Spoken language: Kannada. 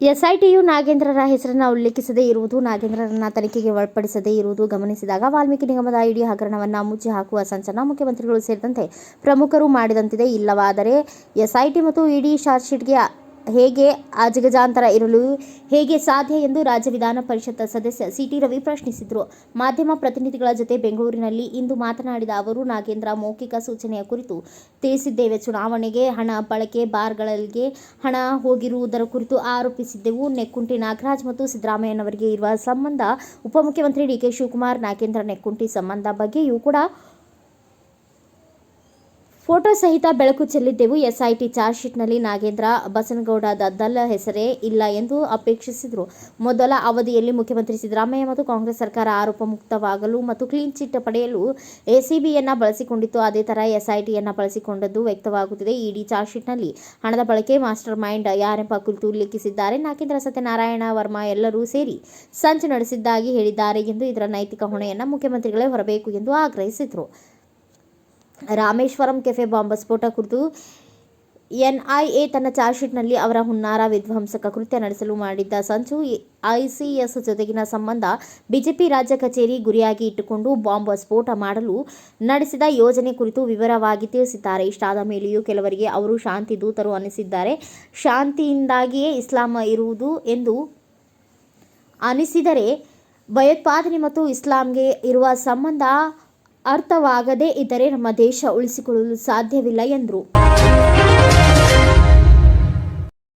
ಎಸ್ಐಟಿಯು ನಾಗೇಂದ್ರರ ಹೆಸರನ್ನು ಉಲ್ಲೇಖಿಸದೇ ಇರುವುದು, ನಾಗೇಂದ್ರರನ್ನ ತನಿಖೆಗೆ ಒಳಪಡಿಸದೇ ಇರುವುದು ಗಮನಿಸಿದಾಗ ವಾಲ್ಮೀಕಿ ನಿಗಮದ ಐಡಿ ಹಗರಣವನ್ನು ಮುಚ್ಚಿ ಹಾಕುವ ಸಂಚನ ಮುಖ್ಯಮಂತ್ರಿಗಳು ಸೇರಿದಂತೆ ಪ್ರಮುಖರು ಮಾಡಿದಂತಿದೆ. ಇಲ್ಲವಾದರೆ ಎಸ್ಐಟಿ ಮತ್ತು ಇಡಿ ಚಾರ್ಜ್ ಶೀಟ್ಗೆ ಹೇಗೆ ಅಜಗಜಾಂತರ ಇರಲು, ಹೇಗೆ ಸಾಧ್ಯ ಎಂದು ರಾಜ್ಯ ವಿಧಾನ ಪರಿಷತ್ ಸದಸ್ಯ ಸಿಟಿ ರವಿ ಪ್ರಶ್ನಿಸಿದರು. ಮಾಧ್ಯಮ ಪ್ರತಿನಿಧಿಗಳ ಜೊತೆ ಬೆಂಗಳೂರಿನಲ್ಲಿ ಇಂದು ಮಾತನಾಡಿದ ಅವರು, ನಾಗೇಂದ್ರ ಮೌಖಿಕ ಸೂಚನೆಯ ಕುರಿತು ತಿಳಿಸಿದ್ದೇವೆ. ಚುನಾವಣೆಗೆ ಹಣ, ಬಳಕೆ, ಬಾರ್ಗಳಿಗೆ ಹಣ ಹೋಗಿರುವುದರ ಕುರಿತು ಆರೋಪಿಸಿದ್ದೆವು. ನೆಕ್ಕುಂಟಿ ನಾಗರಾಜ್ ಮತ್ತು ಸಿದ್ದರಾಮಯ್ಯನವರಿಗೆ ಇರುವ ಸಂಬಂಧ ಉಪಮುಖ್ಯಮಂತ್ರಿ ಡಿ ಕೆ ಶಿವಕುಮಾರ್, ನಾಗೇಂದ್ರ ನೆಕ್ಕುಂಟಿ ಸಂಬಂಧ ಬಗ್ಗೆಯೂ ಕೂಡ ಫೋಟೋ ಸಹಿತ ಬೆಳಕು ಚೆಲ್ಲಿದ್ದೆವು. ಎಸ್ಐಟಿ ಚಾರ್ಜ್ ಶೀಟ್ನಲ್ಲಿ ನಾಗೇಂದ್ರ ಬಸನಗೌಡ ದದ್ದಲ್ ಹೆಸರೇ ಇಲ್ಲ ಎಂದು ಅಪೇಕ್ಷಿಸಿದರು. ಮೊದಲ ಅವಧಿಯಲ್ಲಿ ಮುಖ್ಯಮಂತ್ರಿ ಸಿದ್ದರಾಮಯ್ಯ ಮತ್ತು ಕಾಂಗ್ರೆಸ್ ಸರ್ಕಾರ ಆರೋಪ ಮುಕ್ತವಾಗಲು ಮತ್ತು ಕ್ಲೀನ್ ಚಿಟ್ ಪಡೆಯಲು ಎಸಿಬಿಯನ್ನು ಬಳಸಿಕೊಂಡಿತ್ತು. ಅದೇ ಥರ ಎಸ್ಐಟಿಯನ್ನು ಬಳಸಿಕೊಂಡದ್ದು ವ್ಯಕ್ತವಾಗುತ್ತಿದೆ. ಇಡಿ ಚಾರ್ಜ್ ಶೀಟ್ನಲ್ಲಿ ಹಣದ ಬಳಕೆ, ಮಾಸ್ಟರ್ ಮೈಂಡ್ ಯಾರೆಂಬ ಕುರಿತು ಉಲ್ಲೇಖಿಸಿದ್ದಾರೆ. ನಾಗೇಂದ್ರ ಸತ್ಯನಾರಾಯಣ ವರ್ಮಾ ಎಲ್ಲರೂ ಸೇರಿ ಸಂಚು ನಡೆಸಿದ್ದಾಗಿ ಹೇಳಿದ್ದಾರೆ ಎಂದು ಇದರ ನೈತಿಕ ಹೊಣೆಯನ್ನು ಮುಖ್ಯಮಂತ್ರಿಗಳೇ ಹೊರಬೇಕು ಎಂದು ಆಗ್ರಹಿಸಿದರು. ರಾಮೇಶ್ವರಂ ಕೆಫೆ ಬಾಂಬ್ ಸ್ಫೋಟ ಕುರಿತು ಎನ್ಐಎ ತನ್ನ ಚಾರ್ಜ್ ಶೀಟ್ನಲ್ಲಿ ಅವರ ಹುನ್ನಾರ, ವಿಧ್ವಂಸಕ ಕೃತ್ಯ ನಡೆಸಲು ಮಾಡಿದ್ದ ಸಂಚು, ಐಸಿಎಸ್ ಜೊತೆಗಿನ ಸಂಬಂಧ ಬಿಜೆಪಿ ರಾಜ್ಯ ಕಚೇರಿ ಗುರಿಯಾಗಿ ಇಟ್ಟುಕೊಂಡು ಬಾಂಬ್ ಸ್ಫೋಟ ಮಾಡಲು ನಡೆಸಿದ ಯೋಜನೆ ಕುರಿತು ವಿವರವಾಗಿ ತಿಳಿಸಿದ್ದಾರೆ. ಇಷ್ಟಾದ ಮೇಲೆಯೂ ಕೆಲವರಿಗೆ ಅವರು ಶಾಂತಿ ದೂತರು ಅನಿಸಿದ್ದಾರೆ ಶಾಂತಿಯಿಂದಾಗಿಯೇ ಇಸ್ಲಾಂ ಇರುವುದು ಎಂದು ಅನಿಸಿದರೆ ಭಯೋತ್ಪಾದನೆ ಮತ್ತು ಇಸ್ಲಾಂಗೆ ಇರುವ ಸಂಬಂಧ ಅರ್ಥವಾಗದೇ ಇದ್ದರೆ ನಮ್ಮ ದೇಶ ಉಳಿಸಿಕೊಳ್ಳಲು ಸಾಧ್ಯವಿಲ್ಲ ಎಂದರು.